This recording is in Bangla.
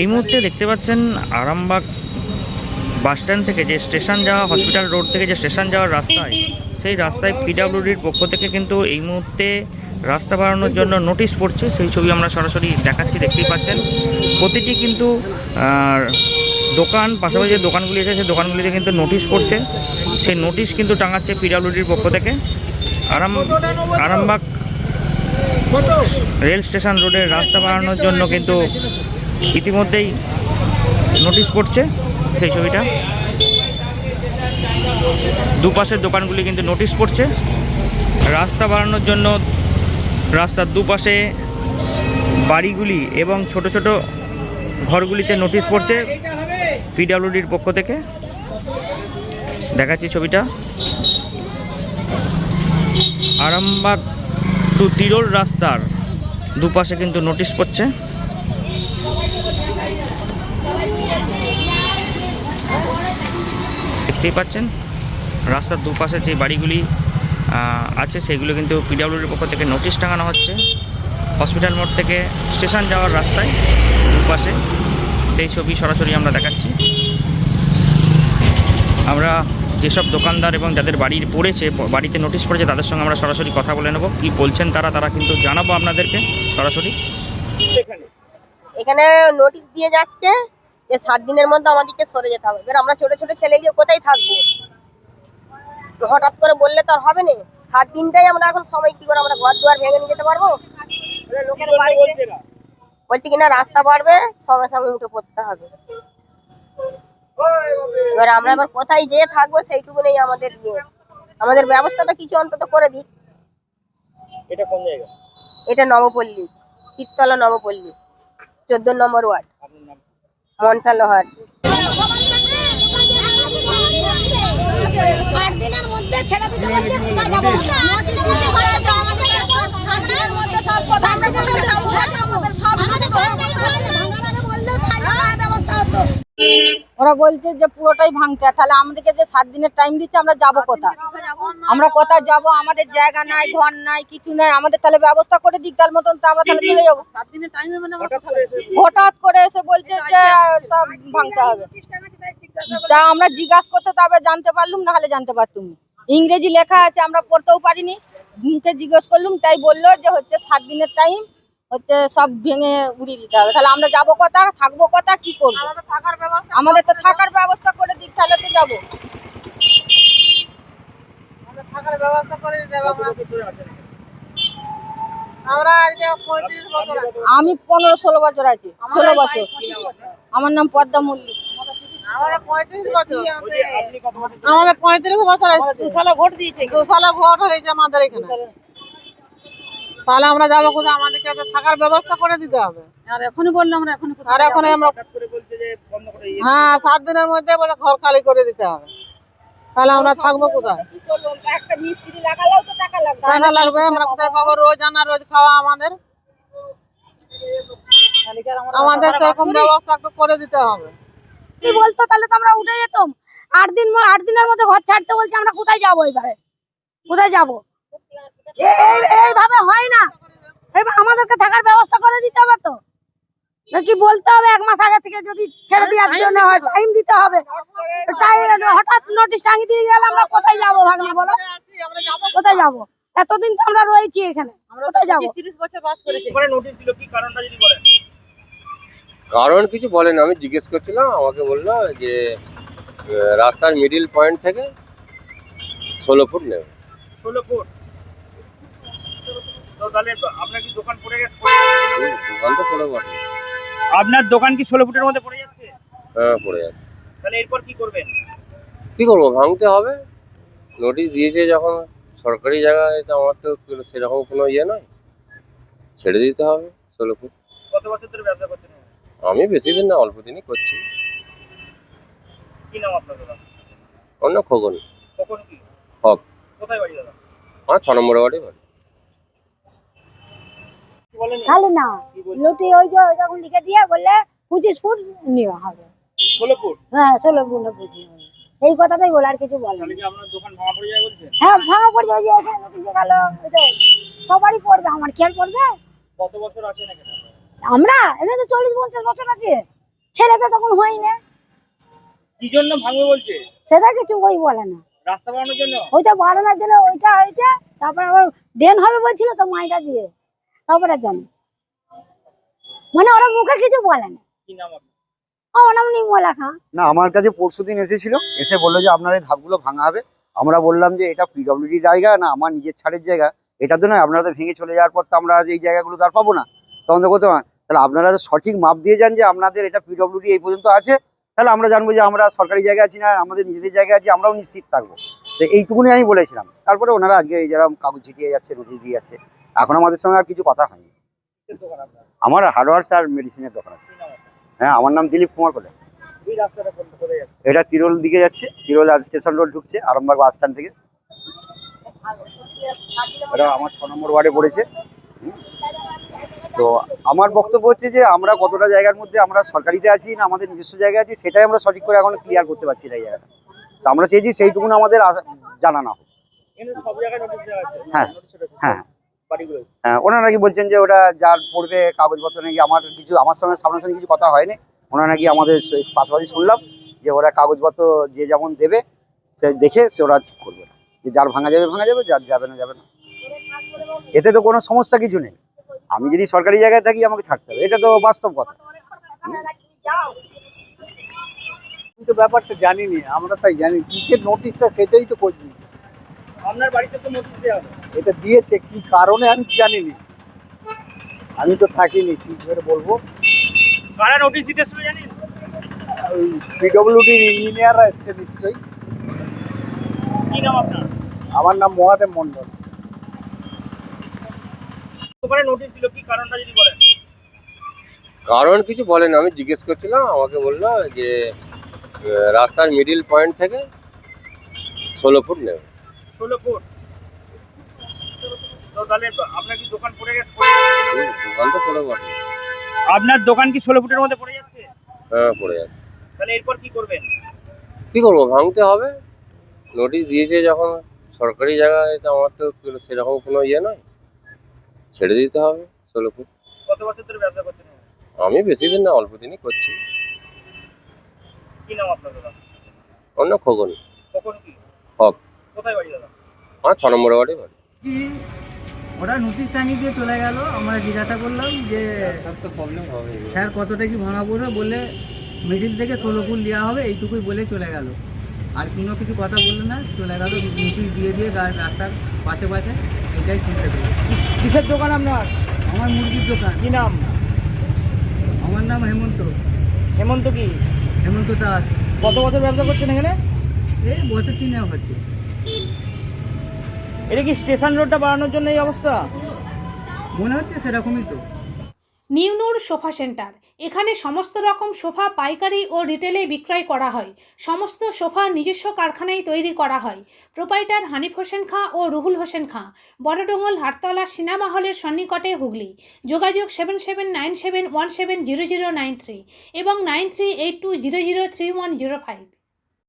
এই মুহূর্তে দেখতে পাচ্ছেন আরামবাগ বাস স্ট্যান্ড থেকে যে স্টেশন যাওয়া হসপিটাল রোড থেকে যে স্টেশন যাওয়ার রাস্তায় সেই রাস্তায় পিডাব্লিউডির পক্ষ থেকে কিন্তু এই মুহূর্তে রাস্তা বাড়ানোর জন্য নোটিশ পড়ছে। সেই ছবি আমরা সরাসরি দেখাচ্ছি দেখতেই পাচ্ছেন। প্রতিটি কিন্তু দোকান পাশাপাশি যে দোকানগুলি আছে সেই দোকানগুলিতে কিন্তু নোটিশ পড়ছে। সেই নোটিশ কিন্তু টাঙাচ্ছে পিডাব্লিউডির পক্ষ থেকে। আরাম আরামবাগ রেল স্টেশন রোডের রাস্তা বাড়ানোর জন্য কিন্তু ইতিমধ্যেই নোটিশ পড়ছে সেই ছবিটা। দুপাশের দোকানগুলি কিন্তু নোটিশ পড়ছে। রাস্তা বাড়ানোর জন্য রাস্তার দুপাশে বাড়িগুলি এবং ছোট ছোট ঘরগুলিতে নোটিশ পড়ছে পিডাব্লিউডির পক্ষ থেকে। দেখাচ্ছি ছবিটা। আরামবাগ টু তিরোল রাস্তার দুপাশে কিন্তু নোটিশ পড়ছে। দেখতেই পাচ্ছেন। রাস্তার দুপাশে যে বাড়িগুলি আছে, সেগুলো কিন্তু পিডাব্লিউডির পক্ষ থেকে নোটিশ টাঙানো হচ্ছে। হসপিটাল মোড় থেকে স্টেশন যাওয়ার রাস্তায় দুপাশে সেই ছবি সরাসরি আমরা দেখাচ্ছি। আমরা যেসব দোকানদার এবং যাদের বাড়ির পড়েছে, বাড়িতে নোটিশ পড়েছে, তাদের সঙ্গে আমরা সরাসরি কথা বলে নেব। কী বলছেন তারা তারা কিন্তু জানাব আপনাদেরকে সরাসরি। এখানে নোটিশ দিয়ে যাচ্ছে। যে সাত দিনের মধ্যে আমাদেরকে সরে যেতে হবে। এবার আমরা ছোট ছোট ছেলে নিয়ে কোথায় থাকব? হঠাৎ করে বললে তো আর হবে না। সাত দিনটাই আমরা এখন সময় কি করে আমরা ঘর দুয়ার ভেঙে নিয়ে যেতে পারব? এবার লোকের বাড়িতে বলছে কিনা রাস্তা বাড়বে সঙ্গে সঙ্গে উঠে পড়তে হবে। এবার আমরা এবার কোথায় যেয়ে থাকব সেইটুকু নেই আমাদের ইয়ে। আমাদের ব্যবস্থাটা কিছু অন্তত করে দিক এটা কোন জায়গা? এটা নবপল্লী পিত্তলা নবপল্লী চোদ্দ নম্বর ওয়ার্ড। মনসা লোহার মধ্যে ছেড়ে ব্যবস্থা হতো। ওরা বলছে যে পুরোটাই ভাঙতে তাহলে আমাদেরকে যে সাত দিনের টাইম দিচ্ছে আমরা যাব কোথা আমরা কোথায় যাব? আমাদের জায়গা নাই ঘর নাই কিছু নাই আমাদের তাহলে ব্যবস্থা করে দিক তার মতন তো আমরা তাহলে চলে যাব। সাত দিনের টাইমে মানে হঠাৎ করে এসে বলছে যে সব ভাঙতে হবে। তা আমরা জিজ্ঞাসা করতে তবে জানতে পারলুম না হলে জানতে পারতুম ইংরেজি লেখা আছে আমরা পড়তেও পারিনি। মুখে জিজ্ঞেস করলুম তাই বলল যে হচ্ছে সাত দিনের টাইম হচ্ছে সব ভেঙে উড়িয়ে দিতে হবে। তাহলে আমরা যাব কথা? থাকব কথা? কি করব? আমাদের তো থাকার ব্যবস্থা করে দিক তাহলে তো যাব। থাকার ব্যবস্থা করে দিতে হবে আমরা। আমি পনেরো ষোলো বছর আছি ষোলো বছর। আমার নাম পদ্মা মল্লিক। আমাদের পঁয়ত্রিশ বছর। আমাদের পঁয়ত্রিশ বছর আছে। দু ভোট দিয়েছে দু ভোট হয়েছে আমাদের এখানে। তাহলে আমরা যাব কোথায়? আমাদেরকে তো থাকার ব্যবস্থা করে দিতে হবে। আর এখনই বললাম আমরা এখন আর এখন আমরা হ্যাঁ সাত দিনের মধ্যে বলে ঘর খালি করে দিতে হবে। তাহলে আমরা থাকব কোথায়? কি করব একটা মিস্ত্রি টাকা লাগবে। আমরা কোথায় পাবো? রোজ আনা রোজ খাওয়া আমাদের। আমাদের সেরকম ব্যবস্থা একটু করে দিতে হবে। কি বলতো? তাহলে তো আমরা উঠে যেতাম। আট দিন আট দিনের মধ্যে ঘর ছাড়তে বলছে আমরা কোথায় যাব এবারে? কোথায় যাব? এইভাবে হয় না। এবার আমাদেরকে থাকার ব্যবস্থা করে দিতে হবে তো। নাকি বলতে হবে এক মাস আগে থেকে যদি ছেড়ে দেওয়ার জন্য হয় টাইম দিতে হবে। হঠাৎ নোটিশ টাঙিয়ে দিয়ে গেলে আমরা কোথায় যাব ভাগনা বলো? কোথায় যাব? এতদিন তো আমরা রয়েছি এখানে। কোথায় যাব? তিরিশ বছর বাস করেছে। করে নোটিশ দিল কি কারণটা যদি বলেন? কারণ কিছু বলেন আমি জিজ্ঞেস করছিলাম আমাকে বলল যে রাস্তার মিডিল পয়েন্ট থেকে ষোলো ফুট নেবে। ষোলো ফুট? তো তাহলে আপনার কি দোকান পড়ে গেছে? দোকান তো পড়ে বটে। আপনার দোকান কি ষোলো ফুটের মধ্যে পড়ে যাচ্ছে? হ্যাঁ পড়ে যাচ্ছে। তাহলে এরপর কি করবেন? কি করব ভাঙতে হবে। নোটিশ দিয়েছে যখন সরকারি জায়গায় তো আমার তো সেরকম কোনো ইয়ে নয়। ছেড়ে দিতে হবে ষোলো ফুট। কত বছর ধরে ব্যবসা করছেন আমি বেশি দিন না অল্প দিনই করছি। কি নাম আপনার অন্য খোকন। কখন কি? হক কোথায় বাড়ি দাদা? আমার ছ নম্বর বাড়ি বাড়ি। তাহলে না লুটি ওই যে যখন লিখে দিয়ে বললে পঁচিশ ফুট নেওয়া হবে। ষোলো ফুট? হ্যাঁ ষোলো ফুট পঁচিশ এই কথাটাই বলে আর কিছু বলে হ্যাঁ ভাঙা পড়ছে ওই যে এখানে নোটিশে গেল সবারই পড়বে আমার খেয়াল পড়বে? কত বছর এখানে? আমরা? এখানে তো চল্লিশ পঞ্চাশ বছর আছে। ছেলেটা তখন হয় না। কি জন্য ভাঙবে বলছে? সেটা কিছু ওই বলে না। রাস্তা বানানোর জন্য? ওইটা বানানোর জন্য ওইটা হয়েছে তারপর আবার ড্রেন হবে বলছিল তো মাইটা দিয়ে। তারপরে জানি মানে ওরা মুখে কিছু বলে না। কি নাম আপনার? আমার নাম নির্মলা খাঁ। না আমার কাছে পরশুদিন এসেছিল এসে বলল যে আপনার এই ধাপগুলো ভাঙা হবে। আমরা বললাম যে এটা পিডব্লিউডি জায়গা না আমার নিজের ছাড়ের জায়গা। এটা তো নয় আপনারা তো ভেঙে চলে যাওয়ার পর তো আমরা আজ এই জায়গাগুলো আর পাবো না। তখন তো হয়। তাহলে আপনারা যদি সঠিক মাপ দিয়ে যান যে আপনাদের এটা পিডব্লিউডি এই পর্যন্ত আছে। তাহলে আমরা জানব যে আমরা সরকারি জায়গায় আছি না আমাদের নিজেদের জায়গায় আছি আমরাও নিশ্চিত থাকব। তো এইটুকুনি আমি বলেছিলাম। তারপরে ওনারা আজকে এই যারা কাগজ ছিটিয়ে যাচ্ছে নোটিশ দিয়ে যাচ্ছে। এখন আমাদের সঙ্গে আর কিছু কথা হয়নি? আমার হার্ডওয়ার্স আর মেডিসিনের দোকান আছে? হ্যাঁ আমার নাম দিলীপ কুমার যাচ্ছে এটা তিরোল দিকে যাচ্ছে তিরোল আর স্টেশন রোড ঢুকছে আরামবাগ বাস স্ট্যান্ড থেকে এটা আমার ছ নম্বর ওয়ার্ডে পড়েছে তো আমার বক্তব্য হচ্ছে যে আমরা কতটা জায়গার মধ্যে আমরা সরকারিতে আছি না আমাদের নিজস্ব জায়গায় আছি সেটাই আমরা সঠিক করে এখন ক্লিয়ার করতে পারছি না এই জায়গাটা তো আমরা চেয়েছি সেইটুকুন আমাদের জানানো হোক হ্যাঁ। হ্যাঁ। হ্যাঁ ওনারা নাকি বলছেন যে ওটা যার পড়বে কাগজপত্র নাকি আমার কিছু আমার সঙ্গে সামনাসামনি কিছু কথা হয়নি। ওনারা নাকি আমাদের পাশাপাশি শুনলাম যে ওরা কাগজপত্র যে যেমন দেবে সে দেখে সে ওরা ঠিক করবে যে যার ভাঙা যাবে ভাঙা যাবে যার যাবে না যাবে না। এতে তো কোনো সমস্যা কিছু নেই। আমি যদি সরকারি জায়গায় থাকি আমাকে ছাড়তে হবে। এটা তো বাস্তব কথা। তো ব্যাপারটা জানিনি আমরা তাই জানি। কিসের নোটিশটা সেটাই তো করছি আপনার বাড়িতে তো নোটিশ দেওয়া হবে এটা দিয়েছে কি কারণে আমি জানিনি। আমি তো থাকিনি কি করে বলব? কারা নোটিশ দিতেছিল জানেন ওই পিডব্লিউডির ইঞ্জিনিয়াররা এসছে নিশ্চয়ই। কি নাম আপনার? আমার নাম মহাদেব মন্ডল দোকানে নোটিশ দিল কি কারণটা যদি বলেন? কারণ কিছু বলেন আমি জিজ্ঞেস করছিলাম আমাকে বলল যে রাস্তার মিডিল পয়েন্ট থেকে ষোলো ফুট নেবে। ষোলো ফুট? তো তাহলে আপনার কি দোকান পড়ে গেছে? দোকান তো পড়ে বটে। আপনার দোকান কি ষোলো ফুটের মধ্যে পড়ে যাচ্ছে? হ্যাঁ পড়ে যাচ্ছে। তাহলে এরপর কি করবেন? কি করব ভাঙতে হবে। নোটিশ দিয়েছে যখন সরকারি জায়গায় তো আমার তো সেরকম কোনো ইয়ে নয়। ছেড়ে দিতে হবে ষোলো ফুট। কত বছর ধরে ব্যবসা করছেন আমি বেশি দিন না অল্প দিনই করছি। কি নাম আপনার দাদা? অন্য খোকন। কখন কি? হক। কোথায় বাড়ি দাদা? আমার ছ নম্বর বাড়ি। কি ওরা নোটিশ টাঙিয়ে দিয়ে চলে গেল আমরা জিজ্ঞাসা করলাম যে স্যার কতটা কি ভাঙা পড়বে? বলে মিডিল থেকে ষোলো ফুল দেওয়া হবে এইটুকুই বলে চলে গেল। আর কোনো কিছু কথা বলল না চলে গেল নোটিশ দিয়ে দিয়ে রাস্তার পাশে পাশে এটাই শুনতে পেলাম। কিসের দোকান আপনার? আমার মুরগির দোকান। কি নাম? আমার নাম হেমন্ত। হেমন্ত কি? হেমন্ত দাস। কত বছর ব্যবসা করছেন এখানে? এই বছর তিনে হচ্ছে। এটা কি স্টেশন রোডটা বাড়ানোর জন্য এই অবস্থা? মনে হচ্ছে সেরকমই তো। নিউনুর সোফা সেন্টার। এখানে সমস্ত রকম সোফা পাইকারি ও রিটেলে বিক্রয় করা হয়। সমস্ত সোফা নিজস্ব কারখানায় তৈরি করা হয়। প্রোপাইটার হানিফ হোসেন খাঁ ও রুহুল হোসেন খাঁ। বড়ডোঙ্গল হাটতলা সিনেমা হলের সন্নিকটে হুগলি। যোগাযোগ seven seven nine seven one seven zero zero nine three এবং nine three eight two zero zero three one zero five.